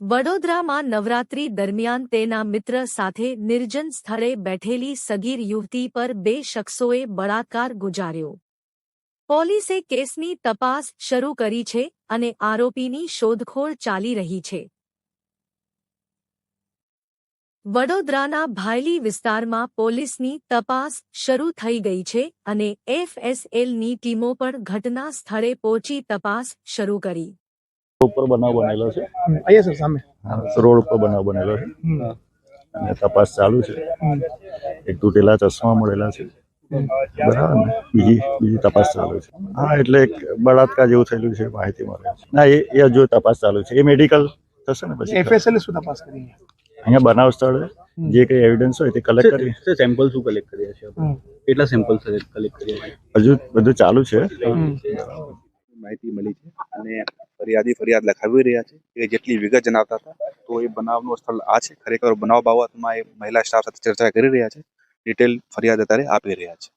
વડોદરામાં નવરાત્રી દરમિયાન તેના મિત્ર સાથે નિર્જન સ્થળે બેઠેલી સગીર યુવતી પર બે શખ્સોએ બળાત્કાર ગુજાર્યો. પોલીસે કેસની તપાસ શરૂ કરી છે અને આરોપીની શોધખોળ ચાલી રહી છે. વડોદરાના ભાયલી વિસ્તારમાં પોલીસની તપાસ શરૂ થઈ ગઈ છે અને એફએસએલની ટીમો પણ ઘટના સ્થળે પહોંચી તપાસ શરૂ કરી. ઉપર બનાવ બનેલો છે. અહીંયા સર સામે. રોડ ઉપર બનાવ બનેલો છે. અને તપાસ ચાલુ છે. એક તૂટેલા ચશ્મા મળેલા છે. બરાબર. ને બીજી બીજી તપાસ ચાલુ છે. હા એટલે એક બળાત્કાર જેવું થયેલું છે માહિતી મળે છે. ના એ એ હજુ તપાસ ચાલુ છે. એ મેડિકલ થશે ને પછી? એફએસએલ શું તપાસ કરી અહીંયા બનાવ સ્થળે જે કંઈ એવિડન્સ હોય તે કલેક્ટ કરી. સેમ્પલ શું કલેક્ટ કર્યા છે? કેટલા સેમ્પલ કલેક્ટ કર્યા છે? હજુ બધું ચાલુ છે. માહિતી મળી છે. અને ફરિયાદી ફરિયાદ લખાવી રહ્યા છે કે જેટલી વિગત જણાવતા હતા, તો એ બનાવનું સ્થળ આ છે. ખરેખર બનાવ બાબતમાં એ મહિલા સ્ટાફ સાથે ચર્ચા કરી રહ્યા છે. ડિટેલ ફરિયાદ અત્યારે આપી રહ્યા છે.